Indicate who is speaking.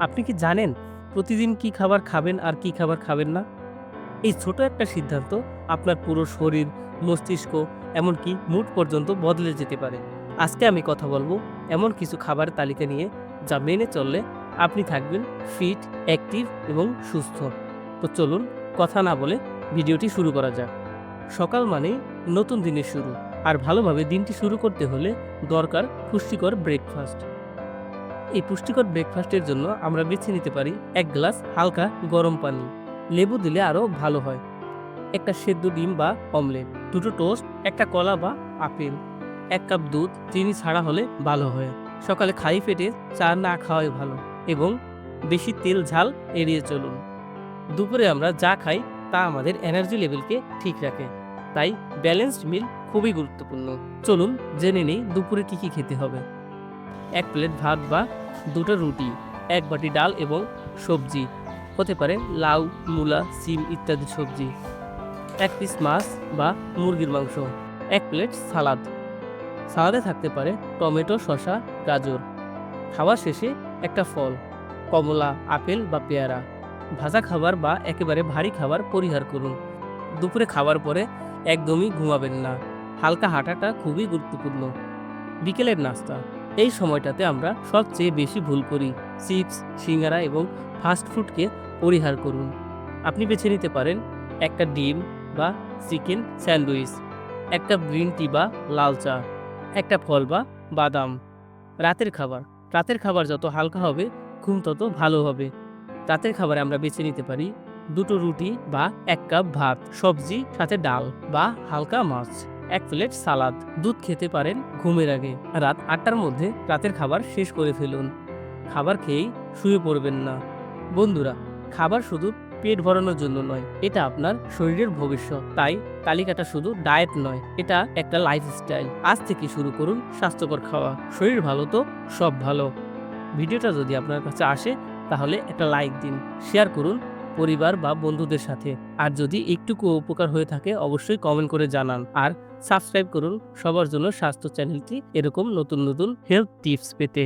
Speaker 1: আপনি কি জানেন প্রতিদিন কি খাবার খাবেন আর কি খাবার খাবেন না? এই ছোট একটা সিদ্ধান্ত আপনার পুরো শরীর, মস্তিষ্ক, এমনকি মুড পর্যন্ত বদলে যেতে পারে। আজকে আমি কথা বলব এমন কিছু খাবার তালিকা নিয়ে যা মেনে চললে আপনি থাকবেন ফিট, অ্যাক্টিভ এবং সুস্থ। তো চলুন কথা না বলে ভিডিওটি শুরু করা যাক। সকাল মানেই নতুন দিনের শুরু। আর ভালোভাবে দিনটি শুরু করতে হলে দরকার পুষ্টিকর ব্রেকফাস্ট এই পুষ্টিকর ব্রেকফাস্টের জন্য আমরা বেছে নিতে পারি এক গ্লাস হালকা গরম পানি। লেবু দিলে আরও ভালো হয়। একটা সেদ্ধ ডিম বা অমলেট দুটো টোস্ট একটা কলা বা আপেল, এক কাপ দুধ চিনি ছাড়া হলে ভালো হয়। সকালে খালি পেটে চা না খাওয়াই ভালো এবং বেশি তেল ঝাল এড়িয়ে চলুন। দুপুরে আমরা যা খাই তা আমাদের এনার্জি লেভেলকে ঠিক রাখে। তাই ব্যালেন্সড মিল খুবই গুরুত্বপূর্ণ। চলুন জেনে নেই দুপুরে কী কী খেতে হবে। এক প্লেট ভাত বা দুটো রুটি, এক বাটি ডাল এবং সবজি, হতে পারে লাউ, মূলা, সিম ইত্যাদি সবজি, এক পিস মাছ বা মুরগির মাংস, এক প্লেট সালাদ। সালাদে থাকতে পারে টমেটো, শসা, গাজর। খাওয়া শেষে একটা ফল, কমলা, আপেল বা পেয়ারা। ভাজা খাবার বা একেবারে ভারী খাবার পরিহার করুন। দুপুরে খাওয়ার পরে একদমই ঘুমাবেন না। হালকা হাঁটাটা খুবই গুরুত্বপূর্ণ। বিকেলের নাস্তা। এই সময়টাতে আমরা সবচেয়ে বেশি ভুল করি। চিপস, সিঙ্গারা এবং ফাস্ট ফুডকে পরিহার করুন। আপনি বেছে নিতে পারেন একটা ডিম বা চিকেন স্যান্ডউইচ, একটা গ্রিন টি বা লাল চা, একটা ফল বা বাদাম। রাতের খাবার রাতের খাবার যত হালকা হবে, ঘুম তত ভালো হবে। রাতের খাবারে আমরা বেছে নিতে পারি দুটো রুটি বা এক কাপ ভাত, সবজি, সাথে ডাল বা হালকা মাছ। এক প্লেট সালাদ দুধ খেতে পারেন ঘুমের আগে। রাত আটটার মধ্যে রাতের খাবার শেষ করে ফেলুন। খাবার খেয়েই শুয়ে পড়বেন না। বন্ধুরা, খাবার শুধু পেট ভরানোর জন্য নয়, এটা আপনার শরীরের ভবিষ্যৎ। তাই তালিকাটা শুধু ডায়েট নয়, এটা একটা লাইফস্টাইল আজ থেকে শুরু করুন স্বাস্থ্যকর খাওয়া। শরীর ভালো তো সব ভালো। ভিডিওটা যদি আপনার কাছে আসে, তাহলে একটা লাইক দিন। শেয়ার করুন পরিবার বা বন্ধুদের সাথে। আর যদি একটুকু উপকার হয়ে থাকে, অবশ্যই কমেন্ট করে জানান। আর সাবস্ক্রাইব করুন। সবার জন্য স্বাস্থ্য চ্যানেলটি এরকম নতুন নতুন হেলথ টিপস পেতে।